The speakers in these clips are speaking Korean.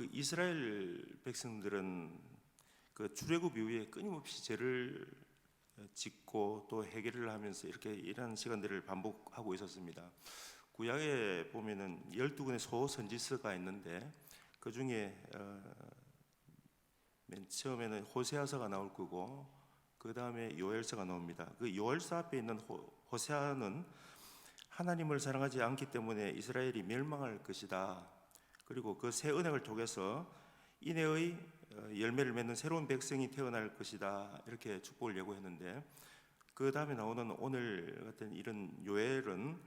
그 이스라엘 백성들은 그 출애굽 이후에 끊임없이 죄를 짓고 또 해결을 하면서 이렇게 이런 시간들을 반복하고 있었습니다. 구약에 보면은 12군의 소선지서가 있는데 그 중에 어, 맨 처음에는 호세아서가 나올 거고 그 다음에 요엘서가 나옵니다. 그 요엘서 앞에 있는 호, 호세아는 하나님을 사랑하지 않기 때문에 이스라엘이 멸망할 것이다. 그리고 그 새 언약을 통해서 인해의 어, 열매를 맺는 새로운 백성이 태어날 것이다. 이렇게 축복을 예고했는데 그 다음에 나오는 오늘 같은 이런 요엘은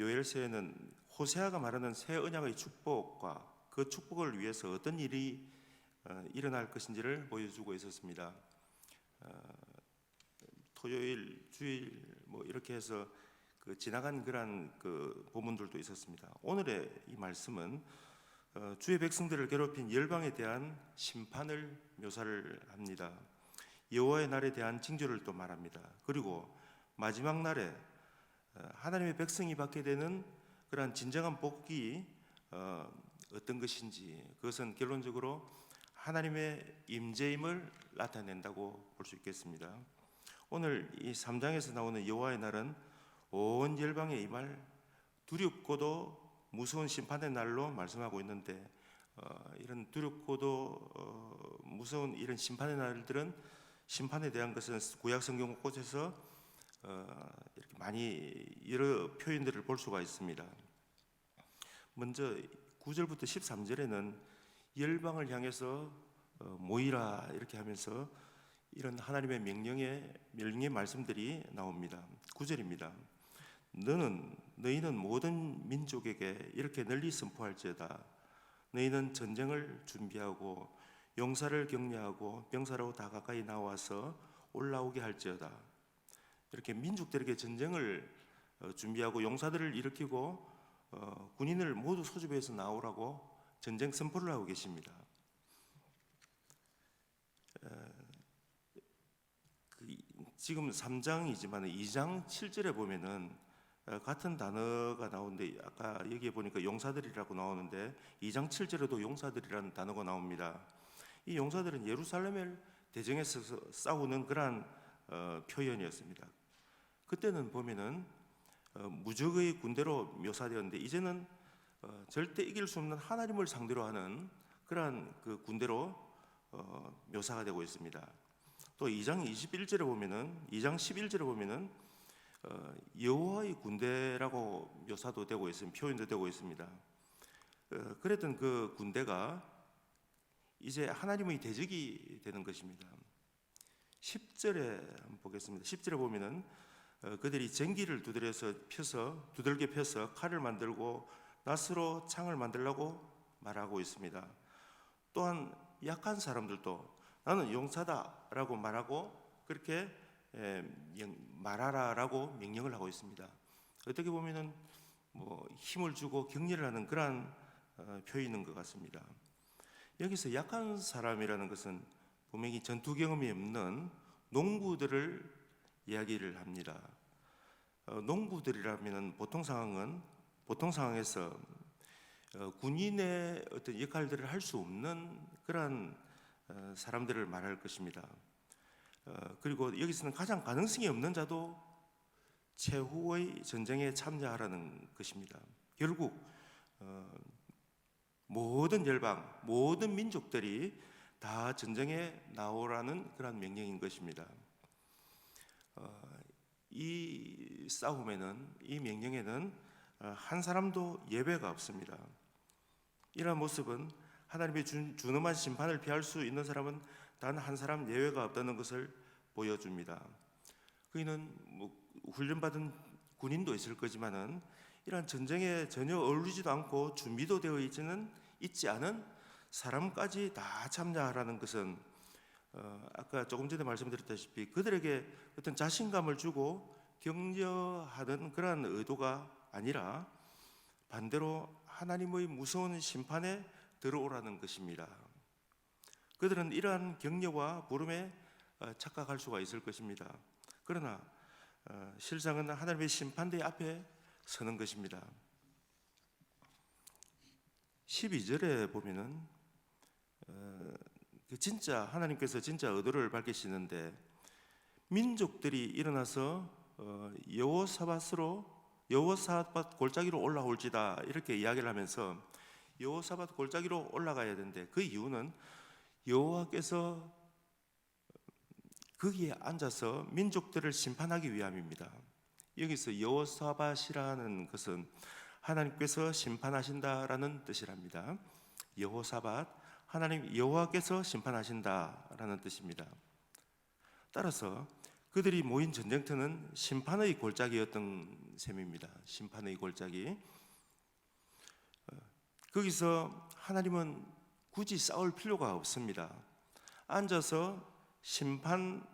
요엘서에는 호세아가 말하는 새 언약의 축복과 그 축복을 위해서 어떤 일이 어, 일어날 것인지를 보여주고 있었습니다. 어, 토요일, 주일 뭐 이렇게 해서 그 지나간 그러한 그 본문들도 있었습니다. 오늘의 이 말씀은 어, 주의 백성들을 괴롭힌 열방에 대한 심판을 묘사를 합니다. 여호와의 날에 대한 징조를 또 말합니다. 그리고 마지막 날에 어, 하나님의 백성이 받게 되는 그러한 진정한 복이 어, 어떤 것인지 그것은 결론적으로 하나님의 임재임을 나타낸다고 볼 수 있겠습니다. 오늘 이 3장에서 나오는 여호와의 날은 온 열방에 임할 두렵고도 무서운 심판의 날로 말씀하고 있는데 어, 이런 두렵고도 어, 무서운 이런 심판의 날들은 심판에 대한 것은 구약 성경 곳곳에서 어, 이렇게 많이 여러 표현들을 볼 수가 있습니다. 먼저 9절부터 13절에는 열방을 향해서 어, 모이라 이렇게 하면서 이런 하나님의 명령의 명령의 말씀들이 나옵니다. 9절입니다. 너는 너희는 모든 민족에게 이렇게 널리 선포할지어다. 너희는 전쟁을 준비하고 용사를 격려하고 병사로 다 가까이 나와서 올라오게 할지어다. 이렇게 민족들에게 전쟁을 어, 준비하고 용사들을 일으키고 어, 군인을 모두 소집해서 나오라고 전쟁 선포를 하고 계십니다. 그 지금 3장이지만 2장 7절에 보면은 어, 같은 단어가 나오는데 아까 여기에 보니까 용사들이라고 나오는데 2장 7절에도 용사들이라는 단어가 나옵니다. 이 용사들은 예루살렘을 대정해서 싸우는 그러한 어, 표현이었습니다. 그때는 보면은 어, 무적의 군대로 묘사되었는데 이제는 어, 절대 이길 수 없는 하나님을 상대로 하는 그러한 그 군대로 어, 묘사가 되고 있습니다. 또 2장 21절에 보면은 2장 11절에 보면은 어, 여호와의 군대라고 묘사도 되고 있습니다. 표현도 되고 있습니다. 어, 그랬던 그 군대가 이제 하나님의 대적이 되는 것입니다. 10절에 한번 보겠습니다. 10절에 보면은 어, 그들이 쟁기를 두드려서 펴서 두들겨 펴서 칼을 만들고 낫으로 창을 만들라고 말하고 있습니다. 또한 약한 사람들도 나는 용사다라고 말하고 그렇게 말하라라고 명령을 하고 있습니다. 어떻게 보면은 뭐 힘을 주고 격려를 하는 그러한 어, 표현인 것 같습니다. 여기서 약한 사람이라는 것은 분명히 전투 경험이 없는 농부들을 이야기를 합니다. 어, 농부들이라면 보통 상황은 보통 상황에서 어, 군인의 어떤 역할들을 할 수 없는 그러한 어, 사람들을 말할 것입니다. 어, 그리고 여기서는 가장 가능성이 없는 자도 최후의 전쟁에 참여하라는 것입니다. 결국 어, 모든 열방, 모든 민족들이 다 전쟁에 나오라는 그런 명령인 것입니다. 어, 이 싸움에는 이 명령에는 어, 한 사람도 예외가 없습니다. 이러한 모습은 하나님의 준, 준엄한 심판을 피할 수 있는 사람은 단 한 사람 예외가 없다는 것을 보여줍니다. 그이는 뭐 훈련받은 군인도 있을 거지만은 이러한 전쟁에 전혀 어울리지도 않고 준비도 되어 있지는 있지 않은 사람까지 다 참여하라는 것은 어, 아까 조금 전에 말씀드렸다시피 그들에게 어떤 자신감을 주고 격려하는 그러한 의도가 아니라 반대로 하나님의 무서운 심판에 들어오라는 것입니다. 그들은 이러한 격려와 부름에 어, 착각할 수가 있을 것입니다. 그러나 어, 실상은 하나님의 심판대 앞에 서는 것입니다. 12절에 보면은 어, 그 진짜 하나님께서 진짜 의도를 밝히시는데 민족들이 일어나서 어, 여호사밧으로 여호사밧 골짜기로 올라올지다 이렇게 이야기를 하면서 여호사밧 골짜기로 올라가야 되는데 그 이유는 여호와께서 거기에 앉아서 민족들을 심판하기 위함입니다. 여기서 여호사밧이라는 것은 하나님께서 심판하신다라는 뜻이랍니다. 여호사밧 하나님 여호와께서 심판하신다라는 뜻입니다. 따라서 그들이 모인 전쟁터는 심판의 골짜기였던 셈입니다. 심판의 골짜기. 어, 거기서 하나님은 굳이 싸울 필요가 없습니다. 앉아서 심판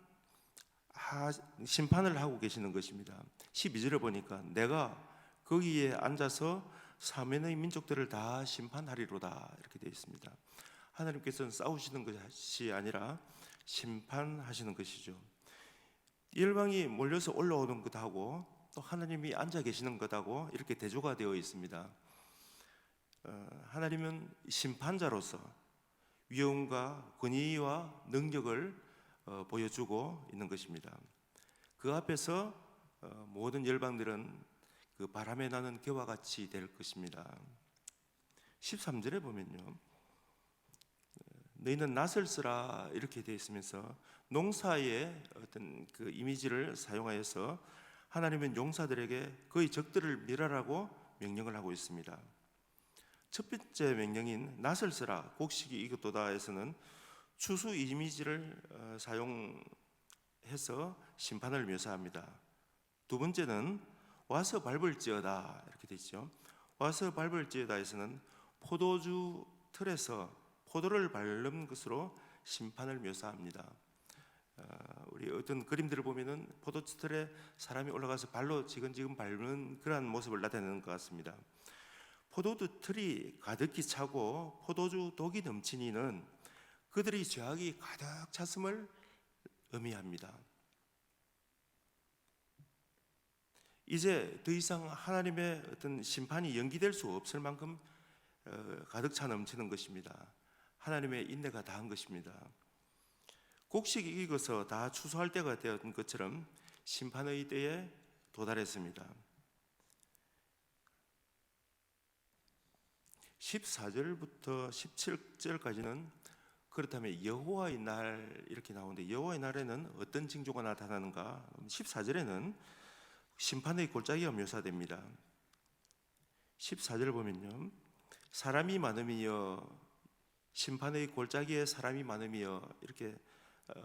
하, 심판을 하고 계시는 것입니다. 12절에 보니까 내가 거기에 앉아서 사면의 민족들을 다 심판하리로다 이렇게 되어 있습니다. 하나님께서는 싸우시는 것이 아니라 심판하시는 것이죠. 열방이 몰려서 올라오는 것하고 또 하나님이 앉아 계시는 것하고 이렇게 대조가 되어 있습니다. 어, 하나님은 심판자로서 위엄과 권위와 능력을 어, 보여주고 있는 것입니다. 그 앞에서 어, 모든 열방들은 그 바람에 나는 개와 같이 될 것입니다. 13절에 보면요. 너희는 낫을 쓰라 이렇게 되어 있으면서 농사의 어떤 그 이미지를 사용하여서 하나님은 용사들에게 그의 적들을 멸하라고 명령을 하고 있습니다. 첫 번째 명령인 낫을 쓰라 곡식이 이것도다에서는 추수 이미지를 어, 사용해서 심판을 묘사합니다. 두 번째는 와서 밟을지어다 이렇게 되어 있죠. 와서 밟을지어다에서는 포도주 틀에서 포도를 밟는 것으로 심판을 묘사합니다. 어, 우리 어떤 그림들을 보면은 포도주 틀에 사람이 올라가서 발로 지근지근 밟는 그러한 모습을 나타내는 것 같습니다. 포도주 틀이 가득히 차고 포도주 독이 넘치니는 그들이 죄악이 가득 찼음을 의미합니다. 이제 더 이상 하나님의 어떤 심판이 연기될 수 없을 만큼 어, 가득 차 넘치는 것입니다. 하나님의 인내가 다한 것입니다. 곡식이 익어서 다 추수할 때가 되었던 것처럼 심판의 때에 도달했습니다. 14절부터 17절까지는 그렇다면 여호와의 날 이렇게 나오는데 여호와의 날에는 어떤 징조가 나타나는가? 14절에는 심판의 골짜기가 묘사됩니다. 14절 보면요. 사람이 많음이여 심판의 골짜기에 사람이 많음이여 이렇게 어,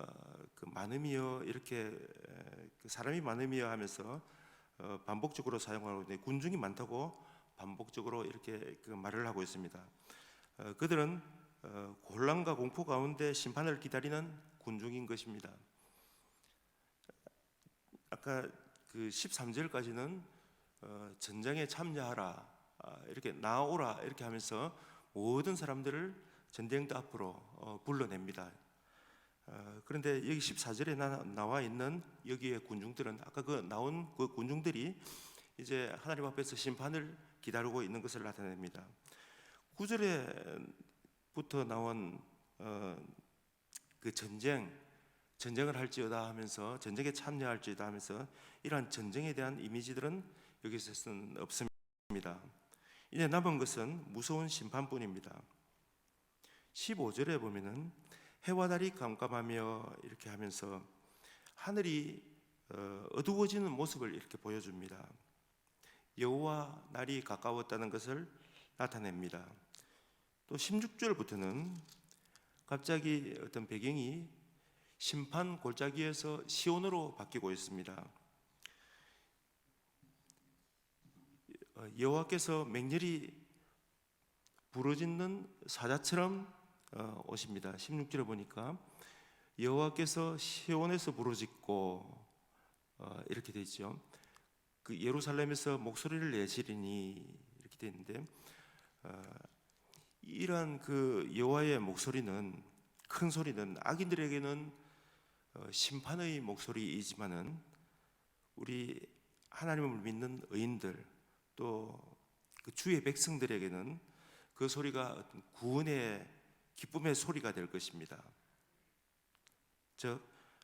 그 많음이여 이렇게 에, 그 사람이 많음이여 하면서 어, 반복적으로 사용하고 있는데 군중이 많다고 반복적으로 이렇게 그 말을 하고 있습니다. 어, 그들은 어, 곤란과 공포 가운데 심판을 기다리는 군중인 것입니다. 아까 그 13절까지는 어, 전쟁에 참여하라 아, 이렇게 나오라 이렇게 하면서 모든 사람들을 전쟁터 앞으로 어, 불러냅니다. 어, 그런데 여기 14절에 나, 나와 있는 여기의 군중들은 아까 그 나온 그 군중들이 이제 하나님 앞에서 심판을 기다리고 있는 것을 나타냅니다. 9절에부터 나온 어, 그 전쟁 전쟁을 할지어다 하면서 전쟁에 참여할지어다 하면서 이러한 전쟁에 대한 이미지들은 여기서는 없습니다. 이제 남은 것은 무서운 심판뿐입니다. 15절에 보면은 해와 달이 깜깜하며 이렇게 하면서 하늘이 어, 어두워지는 모습을 이렇게 보여줍니다. 여호와 날이 가까웠다는 것을 나타냅니다. 또 16절부터는 갑자기 어떤 배경이 심판 골짜기에서 시온으로 바뀌고 있습니다. 어, 여호와께서 맹렬히 부르짖는 사자처럼 어, 오십니다. 16절에 보니까 여호와께서 시온에서 부르짖고 어, 이렇게 되어 있죠. 그 예루살렘에서 목소리를 내시리니 이렇게 되어 있는데 어, 이러한 그 여호와의 목소리는 큰 소리는 악인들에게는 어, 심판의 목소리이지만은 우리 하나님을 믿는 의인들 또 그 주의 백성들에게는 그 소리가 어떤 구원의 기쁨의 소리가 될 것입니다. 즉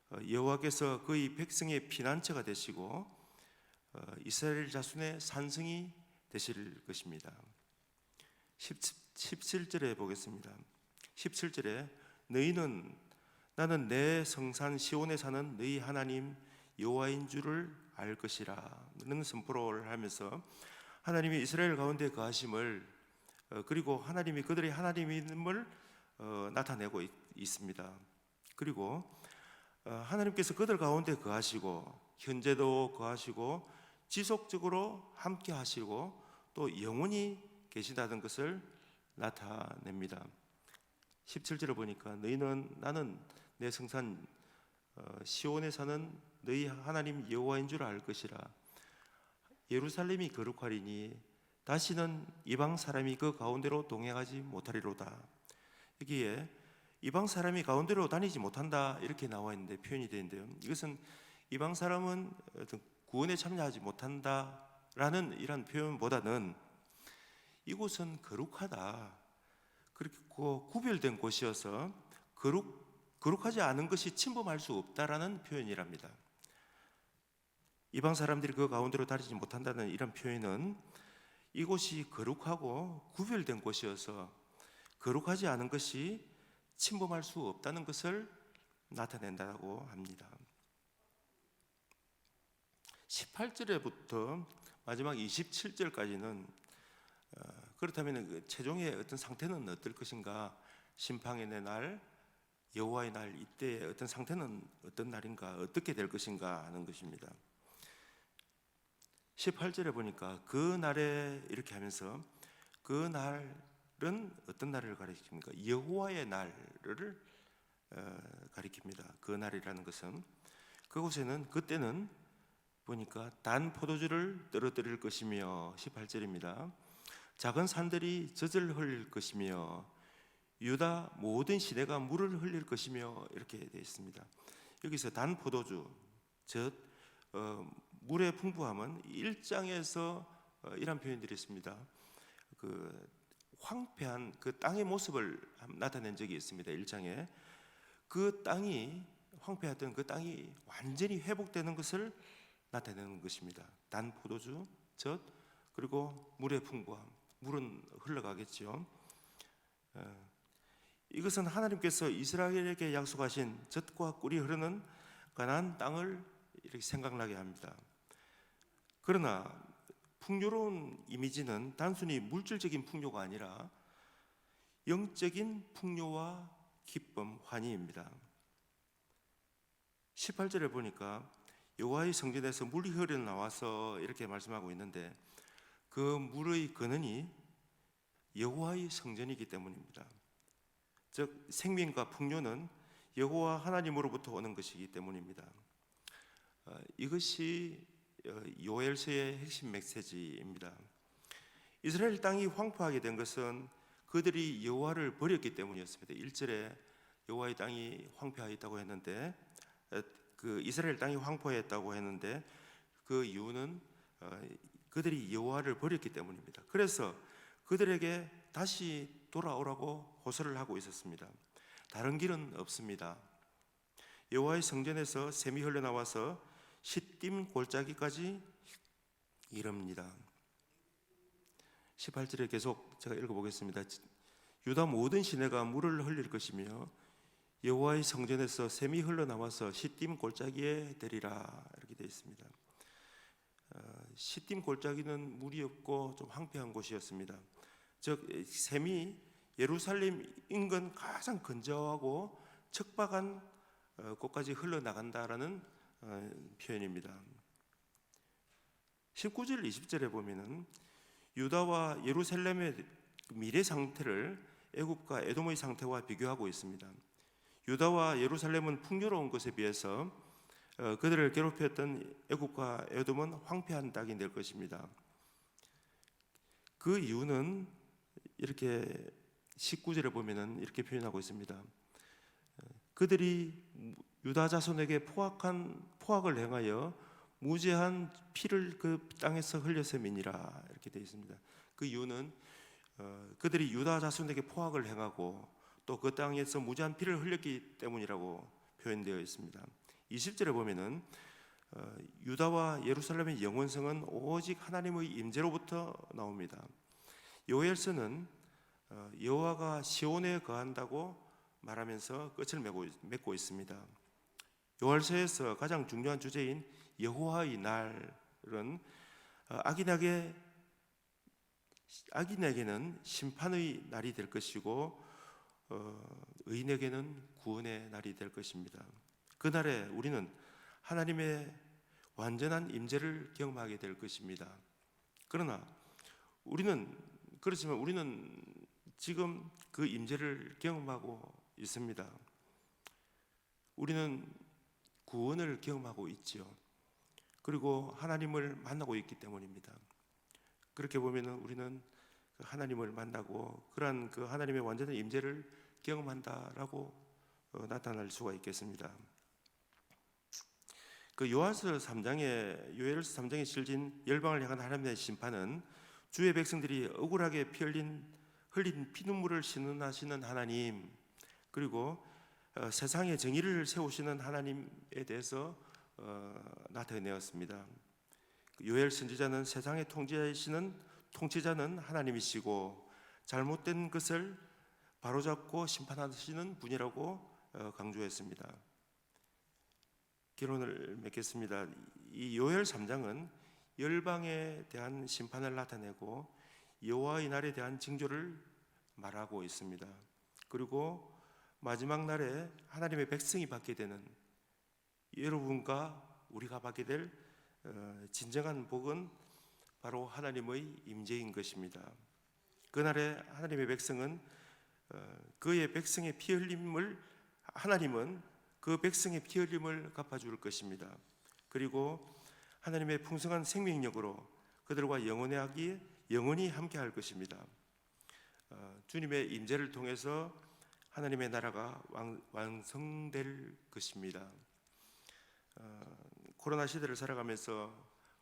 어, 여호와께서 그의 백성의 피난처가 되시고 어, 이스라엘 자손의 산성이 되실 것입니다. 17 절에 보겠습니다. 17절에 너희는 나는 내 성산 시온에 사는 너희 하나님 여호와인 줄을 알 것이라 는 선포를 하면서 하나님이 이스라엘 가운데 거하심을 어, 그리고 하나님이 그들의 하나님임을 어, 나타내고 있, 있습니다. 그리고 어, 하나님께서 그들 가운데 거하시고 현재도 거하시고 지속적으로 함께 하시고 또 영원히 계시다는 것을 나타냅니다. 17절을 보니까 너희는 나는 내 성산 어, 시온에 사는 너희 하나님 여호와인 줄 알 것이라 예루살렘이 거룩하리니 다시는 이방 사람이 그 가운데로 동행하지 못하리로다. 여기에 이방 사람이 가운데로 다니지 못한다 이렇게 나와 있는데 표현이 되는데요. 이것은 이방 사람은 어떤 구원에 참여하지 못한다라는 이런 표현보다는 이곳은 거룩하다. 그렇게 그 구별된 곳이어서 거룩 거룩하지 않은 것이 침범할 수 없다라는 표현이랍니다. 이방 사람들이 그 가운데로 다니지 못한다는 이런 표현은 이곳이 거룩하고 구별된 곳이어서 거룩하지 않은 것이 침범할 수 없다는 것을 나타낸다고 합니다. 18절에부터 마지막 27절까지는 어, 그렇다면 그 최종의 어떤 상태는 어떨 것인가? 심판의 날, 여호와의 날 이때의 어떤 상태는 어떤 날인가? 어떻게 될 것인가 하는 것입니다. 18절에 보니까 그 날에 이렇게 하면서 그 날은 어떤 날을 가리킵니까? 여호와의 날을 어, 가리킵니다. 그 날이라는 것은 그곳에는 그때는 보니까 단 포도주를 떨어뜨릴 것이며 18절입니다. 작은 산들이 젖을 흘릴 것이며 유다 모든 시대가 물을 흘릴 것이며 이렇게 되어 있습니다. 여기서 단 포도주 즉 어, 물의 풍부함은 1장에서 어, 이런 표현들이 있습니다. 그 황폐한 그 땅의 모습을 나타낸 적이 있습니다. 1장에 그 땅이 황폐했던 그 땅이 완전히 회복되는 것을 나타내는 것입니다. 단 포도주, 젖 그리고 물의 풍부함. 물은 흘러가겠죠. 어, 이것은 하나님께서 이스라엘에게 약속하신 젖과 꿀이 흐르는 가나안 땅을 이렇게 생각나게 합니다. 그러나 풍요로운 이미지는 단순히 물질적인 풍요가 아니라 영적인 풍요와 기쁨, 환희입니다. 18절에 보니까 여호와의 성전에서 물이 흐르 나와서 이렇게 말씀하고 있는데 그 물의 근원이 여호와의 성전이기 때문입니다. 즉 생명과 풍요는 여호와 하나님으로부터 오는 것이기 때문입니다. 어, 이것이 어, 요엘서의 핵심 메시지입니다. 이스라엘 땅이 황폐하게 된 것은 그들이 여호와를 버렸기 때문이었습니다. 1절에 여호와의 땅이 황폐하였다고 했는데 어, 그 이스라엘 땅이 황폐했다고 했는데 그 이유는 그들이 여호와를 버렸기 때문입니다. 그래서 그들에게 다시 돌아오라고 호소를 하고 있었습니다. 다른 길은 없습니다. 여호와의 성전에서 샘이 흘러나와서 시딤 골짜기까지 이릅니다. 18절에 계속 제가 읽어보겠습니다. 유다 모든 시내가 물을 흘릴 것이며 여호와의 성전에서 샘이 흘러나와서 시딤 골짜기에 되리라 이렇게 되어 있습니다. 어, 시딤 골짜기는 물이 없고 좀 황폐한 곳이었습니다. 즉 샘이 예루살렘 인근 가장 건조하고 척박한 어, 곳까지 흘러나간다라는 어, 표현입니다. 19절 20절에 보면은 유다와 예루살렘의 미래 상태를 애굽과 에돔의 상태와 비교하고 있습니다. 유다와 예루살렘은 풍요로운 것에 비해서 어, 그들을 괴롭혔던 애굽과 에돔은 황폐한 땅이 될 것입니다. 그 이유는 이렇게 19절에 보면은 이렇게 표현하고 있습니다. 그들이 유다 자손에게 포악한 포악을 행하여 무죄한 피를 그 땅에서 흘렸음이니라 이렇게 되어 있습니다. 그 이유는 어, 그들이 유다 자손에게 포악을 행하고 또 그 땅에서 무지한 피를 흘렸기 때문이라고 표현되어 있습니다. 20절에 보면은 어, 유다와 예루살렘의 영원성은 오직 하나님의 임재로부터 나옵니다. 요엘서는 어, 여호와가 시온에 거한다고 말하면서 끝을 맺고, 맺고 있습니다. 요엘서에서 가장 중요한 주제인 여호와의 날은 어, 악인에게 악인에게는 심판의 날이 될 것이고 어, 의인에게는 구원의 날이 될 것입니다. 그 날에 우리는 하나님의 완전한 임재를 경험하게 될 것입니다. 그러나 우리는 그렇지만 우리는 지금 그 임재를 경험하고 있습니다. 우리는 구원을 경험하고 있지요. 그리고 하나님을 만나고 있기 때문입니다. 그렇게 보면은 우리는 그 하나님을 만나고 그러한 그 하나님의 완전한 임재를 경험한다라고 어, 나타날 수가 있겠습니다. 그 요한서 3장에 요엘서 3장에 실진 열방을 향한 하나님의 심판은 주의 백성들이 억울하게 피 흘린 흘린 피눈물을 신은하시는 하나님 그리고 어, 세상의 정의를 세우시는 하나님에 대해서 어, 나타내었습니다. 그 요엘 선지자는 세상의 통치자이시는 통치자는 하나님이시고 잘못된 것을 바로잡고 심판하시는 분이라고 어, 강조했습니다. 결론을 맺겠습니다. 이 요엘 3장은 열방에 대한 심판을 나타내고 여호와의 날에 대한 징조를 말하고 있습니다. 그리고 마지막 날에 하나님의 백성이 받게 되는 여러분과 우리가 받게 될 어, 진정한 복은 바로 하나님의 임재인 것입니다. 그날에 하나님의 백성은 어, 그의 백성의 피 흘림을 하나님은 그 백성의 피 흘림을 갚아줄 것입니다. 그리고 하나님의 풍성한 생명력으로 그들과 영원하기 영원히 함께할 것입니다. 어, 주님의 임재를 통해서 하나님의 나라가 왕, 완성될 것입니다. 어, 코로나 시대를 살아가면서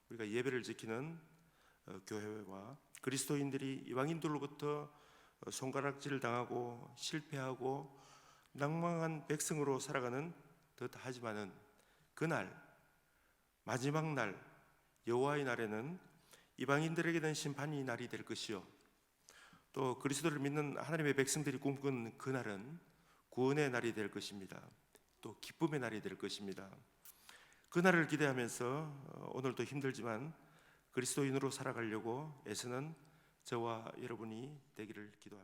우리가 예배를 지키는 어, 교회와 그리스도인들이 이방인들로부터 어, 손가락질 당하고 실패하고 낭망한 백성으로 살아가는 듯하지만은 그날 마지막 날 여호와의 날에는 이방인들에게 는 심판이 날이 될 것이요 또 그리스도를 믿는 하나님의 백성들이 꿈꾸는 그 날은 구원의 날이 될 것입니다. 또 기쁨의 날이 될 것입니다. 그 날을 기대하면서 어, 오늘도 힘들지만 그리스도인으로 살아가려고 애쓰는 저와 여러분이 되기를 기도.